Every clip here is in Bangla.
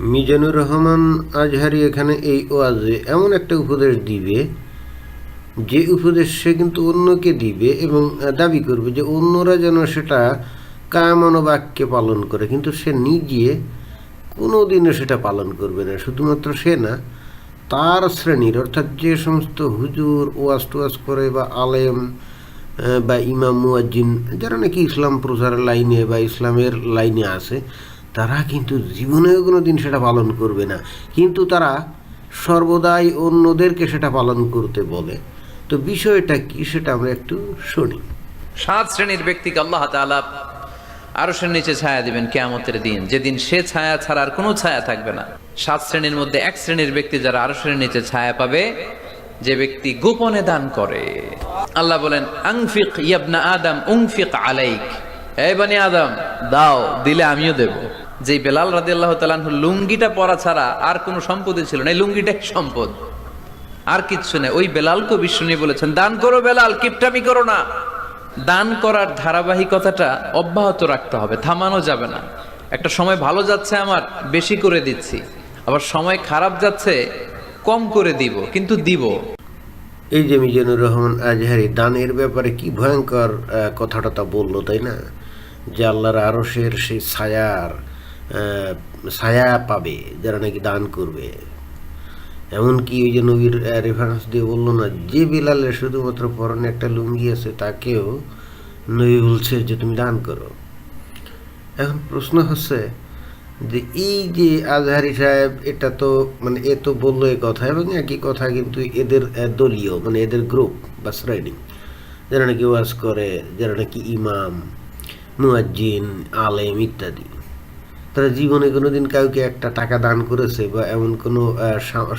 মিজানুর রহমান আজহারি এখানে এই ওয়াজে এমন একটা উপদেশ দিবে, যে উপদেশ সে কিন্তু অন্যকে দিবে এবং দাবি করবে যে অন্যরা যেন সেটা কায়মন বাক্যে পালন করে। কিন্তু সে নিজে কোনো দিনও সেটা পালন করবে না, শুধুমাত্র সে না, তার শ্রেণির, অর্থাৎ যে সমস্ত হুজুর ওয়াজ টুয়াজ করে বা আলেম বা ইমাম মুয়াজ্জিন, যারা নাকি ইসলাম প্রচারের লাইনে বা ইসলামের লাইনে আছে তারা কিন্তু জীবনেও কোনো দিন সেটা পালন করবে না। কিন্তু তারা সর্বদাই অন্যদেরকে সেটা পালন করতে বলে। তো বিষয়টা কি সেটা আমরা একটু শুনি। সাত শ্রেণির ব্যক্তিকে আল্লাহ তাআলা আরশের নিচে ছায়া দিবেন কেয়ামতের দিন। যেদিন সে ছায়া ছাড়া আর কোনো ছায়া থাকবে না। সাত শ্রেণির মধ্যে এক শ্রেণির ব্যক্তি যারা আরশের নিচে ছায়া পাবে, যে ব্যক্তি গোপনে দান করে। আল্লাহ বলেন, আংফিক ইয়াবনা আদম, উংফিক আলাইক। এই বানি আদম, দাও, দিলে আমিও দেব। যে বেলাল রাদি আল্লাহ তালাহ লুঙ্গিটা পরা ছাড়া আর কোনো সম্পত্তি ছিল না। এই লুঙ্গিটাই সম্পদ? আর কিচ্ছু নেই। ওই বেলালকে বিষ্ণু বলেছেন, দান করো বেলাল, কিপটামি করো না। দান করার ধারাবাহিকতাটা অব্যাহত রাখতে হবে, থামানো যাবে না। একটা সময় ভালো যাচ্ছে আমার, বেশি করে দিচ্ছি। আবার সময় খারাপ যাচ্ছে, কম করে দিব, কিন্তু দিব। এই যে মিজানুর রহমান আজহারি, দানের ব্যাপারে কি ভয়ঙ্কর কথাটা তা বলল, তাই না? যে আল্লাহর আরসের সেই ছায়ার ছায়া পাবে, যারা নাকি দান করবে। এমনকি ওই যে নবীর রেফারেন্স দিয়ে বলল না, যে বিলালের শুধুমাত্র পরনে একটা লুঙ্গি আছে, তাকেও নবী বলছে যে তুমি দান করো। এখন প্রশ্ন হচ্ছে যে এই যে আজহারি সাহেব, এটা তো মানে এ তো বলল এই কথা, এবং একই কথা কিন্তু এদের দলীয় মানে এদের গ্রুপ বা শ্রেণি। যারা নাকি ওয়াজ করে, যারা নাকি ইমাম, মুয়াজ্জিন, আলেম ইত্যাদি। তারা জীবনে কোনো দিন কাউকে একটা টাকা দান করেছে বা এমন কোনো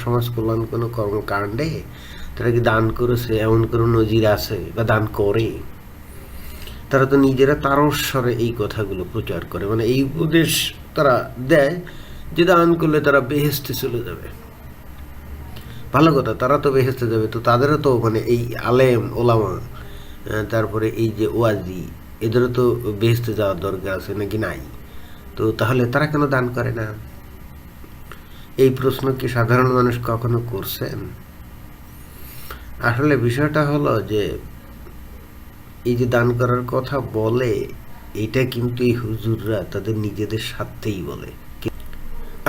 সমাজ কল্যাণ কোনো কর্মকাণ্ডে তারা কি দান করেছে, এমন কোনো নজির আছে বা দান করে? তারা তো নিজেরা তারস্বরে এই কথাগুলো প্রচার করে। মানে এই উপদেশ তারা দেয় যে দান করলে তারা বেহেস্তে চলে যাবে। ভালো কথা, তারা তো বেহেস্তে যাবে। তো তাদেরও তো মানে এই আলেম, ওলামা তারপরে এই যে ওয়াজি, এদেরও তো বেহেস্তে যাওয়ার দরকার আছে নাকি নাই? তো তাহলে তারা কেন দান করে না? এই প্রশ্ন কি সাধারণ মানুষ কখনো করছেন? আসলে বিষয়টা হলো যে, এই যে দান করার কথা বলে, এটা কিন্তু এই হুজুররা তাদের নিজেদের স্বার্থেই বলে।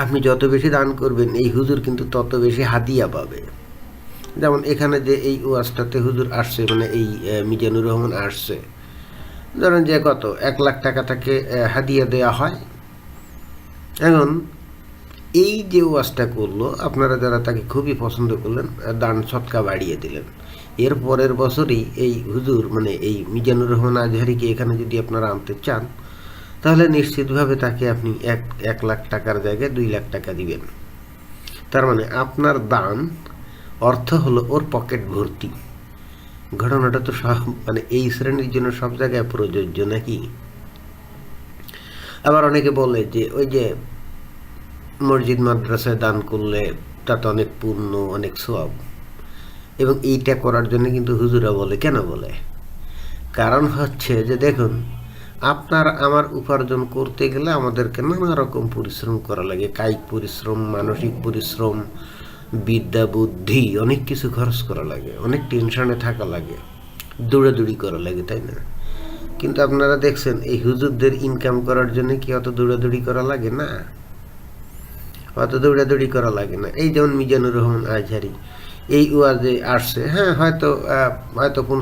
আপনি যত বেশি দান করবেন, এই হুজুর কিন্তু তত বেশি হাদিয়া পাবে। যেমন এখানে যে এই ওয়াজটাতে হুজুর আসছে মানে এই মিজানুর রহমান আসছে। ধরেন যে কত, এক লাখ টাকা তাকে হাদিয়া দেয়া হয়। এখন এই যে ওয়াজটা করল, আপনারা যারা তাকে খুবই পছন্দ করলেন দান সৎকা বাড়িয়ে দিলেন। এর পরের বছরই এই হুজুর মানে এই মিজানুর রহমান আজহারিকে এখানে যদি আপনারা আনতে চান, তাহলে নিশ্চিতভাবে তাকে আপনি এক এক লাখ টাকার জায়গায় দুই লাখ টাকা দিবেন। তার মানে আপনার দান, অর্থ হলো ওর পকেট ভর্তি। ঘটনাটা তো সব মানে এই শ্রেণির জন্য সব জায়গায় প্রযোজ্য নাকি? আবার অনেকে বলে যে, ওই যে মসজিদ মাদ্রাসায় দান করলে তাতে অনেক পুণ্য, অনেক সব এবং এইটা করার জন্য কিন্তু হুজুরা বলে, কেন বলে? কারণ হচ্ছে যে দেখুন, আপনার আমার উপার্জন করতে গেলে আমাদেরকে নানা রকম পরিশ্রম করা লাগে। কায়িক পরিশ্রম, মানসিক পরিশ্রম, বিদ্যা, বুদ্ধি, অনেক কিছু খরচ করা লাগে। অনেক টেনশনে থাকা লাগে। দৌড়াদৌড়ি করা লাগে, তাই না? কিন্তু আপনারা দেখছেন, এই হুজুরদের ইনকাম করার জন্য কি অত দৌড়াদৌড়ি করা লাগে না? অত দৌড়াদৌড়ি করা লাগে না। এই যেমন মিজানুর রহমান আজহারি, এই ওয়াজে আসছে। হ্যাঁ হয়তো হয়তো কোন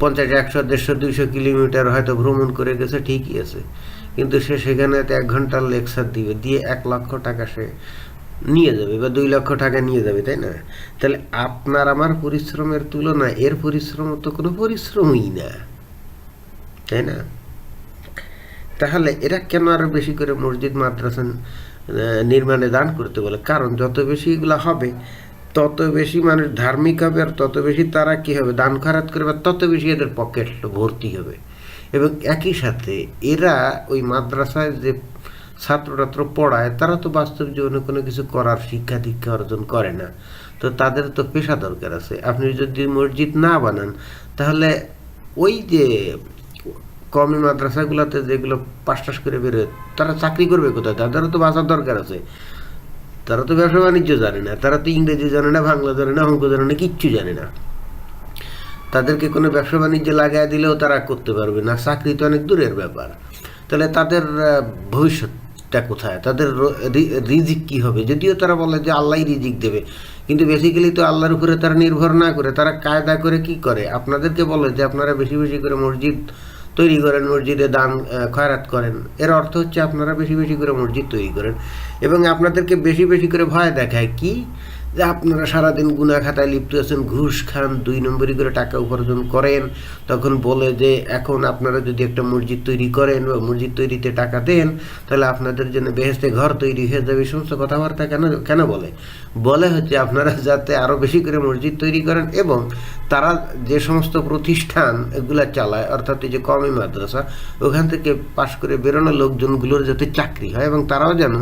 পঞ্চাশ, একশো, দেড়শো, দুইশো কিলোমিটার হয়তো ভ্রমণ করে গেছে, ঠিকই আছে। কিন্তু সে সেখানে এক ঘণ্টার লেকচার দিবে, দিয়ে এক লক্ষ টাকা সে নিয়ে যাবে বা দুই লক্ষ টাকা নিয়ে যাবে, তাই না? তাহলে আপনার আমার পরিশ্রমের তুলনায় এর পরিশ্রম তো কোনো পরিশ্রমই না। তাই না? তাহলে এরা কেন আরও বেশি করে মসজিদ, মাদ্রাসা নির্মাণে দান করতে বলে? কারণ যত বেশি এগুলো হবে, তত বেশি মানুষ ধার্মিক হবে আর তত বেশি তারা কি হবে? দান খারাত করবে তত বেশি এদের পকেট ভর্তি হবে। এবং একই সাথে এরা ওই মাদ্রাসায় যে ছাত্র টাত্র পড়ায়, তারা তো বাস্তব জীবনে কোনো কিছু করার শিক্ষা দীক্ষা অর্জন করে না। তো তাদের তো পেশা দরকার আছে। আপনি যদি মসজিদ না বানান, তাহলে ওই যে কমি মাদ্রাসাগুলোতে যেগুলো পাশ টাস করে বেরোয় তারা চাকরি করবে কোথায়? তাদেরও তো বাঁচার দরকার আছে। তারা তো ব্যবসা বাণিজ্য জানে না, তারা তো ইংরেজি জানে না, বাংলা জানে না, অঙ্ক জানে না, কিচ্ছু জানে না। তাদেরকে কোনো ব্যবসা বাণিজ্যে লাগাই দিলেও তারা করতে পারবে না। চাকরি তো অনেক দূরের ব্যাপার। তাহলে তাদের ভবিষ্যৎটা কোথায়? তাদের রিজিক কি হবে? যদিও তারা বলে যে আল্লাহই রিজিক দেবে, কিন্তু বেসিক্যালি তো আল্লাহর উপরে তারা নির্ভর না করে, তারা কায়দা করে কি করে? আপনাদেরকে বলে যে আপনারা বেশি বেশি করে মসজিদ তৈরি করেন, মসজিদে দান খয়রাত করেন। এর অর্থ হচ্ছে আপনারা বেশি বেশি করে মসজিদ তৈরি করেন। এবং আপনাদেরকে বেশি বেশি করে ভয় দেখায় কি? যে আপনারা সারাদিন গুনা খাতায় লিপ্ত আছেন, ঘুষ খান, দুই নম্বরই করে টাকা উপার্জন করেন, তখন বলে যে এখন আপনারা যদি একটা মসজিদ তৈরি করেন বা মসজিদ তৈরিতে টাকা দেন, তাহলে আপনাদের জন্য বেহেস্তে ঘর তৈরি হয়ে যাবে সমস্ত কথাবার্তা কেন কেন বলে? বলে হচ্ছে আপনারা যাতে আরও বেশি করে মসজিদ তৈরি করেন এবং তারা যে সমস্ত প্রতিষ্ঠান এগুলা চালায়, অর্থাৎ এই যে কমি মাদ্রাসা, ওখান থেকে পাশ করে বেরোনো লোকজনগুলোর যাতে চাকরি হয় এবং তারাও যেন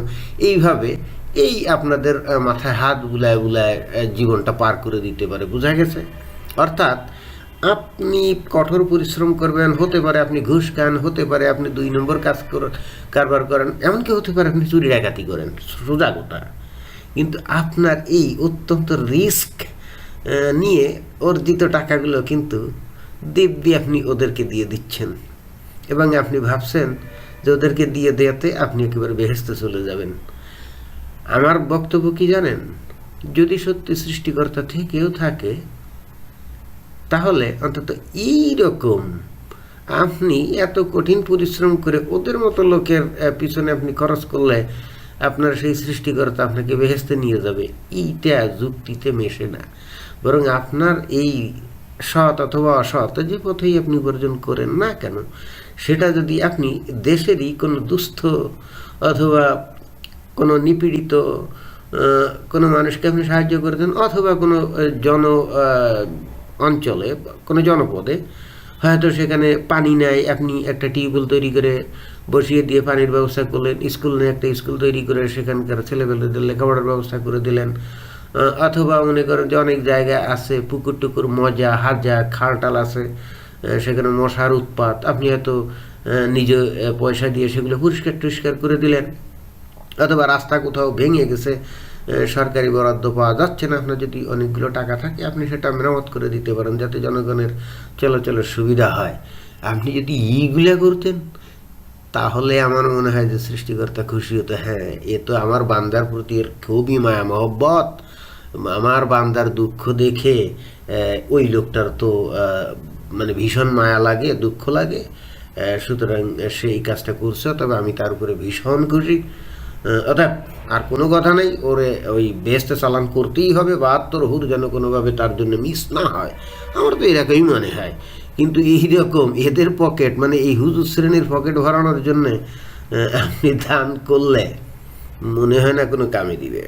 এইভাবে এই আপনাদের মাথায় হাত বুলায় বুলায় জীবনটা পার করে দিতে পারে, বোঝা গেছে? অর্থাৎ আপনি কঠোর পরিশ্রম করবেন, হতে পারে আপনি ঘুষ খান, হতে পারে আপনি দুই নম্বর কাজ কর- কারবার করেন, এমনকি হতে পারে আপনি চুরি ডাকাতি করেন, সোজা কথা। কিন্তু আপনার এই অত্যন্ত রিস্ক নিয়ে অর্জিত টাকাগুলো কিন্তু দিব্যি আপনি ওদেরকে দিয়ে দিচ্ছেন। এবং আপনি ভাবছেন যে ওদেরকে দিয়ে দেওয়াতে আপনি একেবারে বেহেস্তে চলে যাবেন। আমার বক্তব্য কি জানেন? যদি সত্যি সৃষ্টিকর্তা থেকেও থাকে, তাহলে অন্তত এই রকম আপনি এত কঠিন পরিশ্রম করে ওদের মতো লোকের পিছনে আপনি খরচ করলে আপনার সেই সৃষ্টিকর্তা আপনাকে বেহেস্তে নিয়ে যাবে। এইটা যুক্তিতে মেশে না। বরং আপনার এই সৎ অথবা অসৎ যে পথেই আপনি উপার্জন করেন না কেন, সেটা যদি আপনি দেশেরই কোনো দুস্থ অথবা কোনো নিপীড়িত কোনো মানুষকে আপনি সাহায্য করে দেন, অথবা কোনো জন অঞ্চলে, কোনো জনপদে, হয়তো সেখানে পানি নেয় আপনি একটা টিউবওয়েল তৈরি করে বসিয়ে দিয়ে পানির ব্যবস্থা করলেন, স্কুল নিয়ে একটা স্কুল তৈরি করে সেখানকার ছেলেপেলেদের লেখাপড়ার ব্যবস্থা করে দিলেন অথবা মনে করেন যে অনেক জায়গায় আছে, পুকুর টুকুর, মজা, হাজা, খালটাল আছে সেখানে মশার উৎপাত, আপনি হয়তো নিজে পয়সা দিয়ে সেগুলো পরিষ্কার টরিষ্কার করে দিলেন। অথবা রাস্তা কোথাও ভেঙে গেছে সরকারি বরাদ্দ পাওয়া যাচ্ছে না। আপনার যদি অনেকগুলো টাকা থাকে, আপনি সেটা মেরামত করে দিতে পারেন যাতে জনগণের চলাচলের সুবিধা হয়। আপনি যদি ইগুলা করতেন, তাহলে আমার মনে হয় যে সৃষ্টিকর্তা খুশি হতো। হ্যাঁ এ তো আমার বান্দার প্রতি এর খুবই মায়া, মহব্বত। আমার বান্দার দুঃখ দেখে ওই লোকটার তো মানে ভীষণ মায়া লাগে, দুঃখ লাগে। সুতরাং সে এই কাজটা করছে তবে আমি তার উপরে ভীষণ খুশি। অর্থাৎ আর কোনো কথা নেই, ওরে ওই বেস্তে চালান করতেই হবে, বাহাত্তর হুর যেন কোনোভাবে তার জন্য মিস না হয়। আমার তো এরকমই মনে হয়। কিন্তু এই রকম এদের পকেট মানে এই হুজুর শ্রেণির পকেট ভরানোর জন্যে আপনি দান করলে মনে হয় না কোনো কামে দিবে।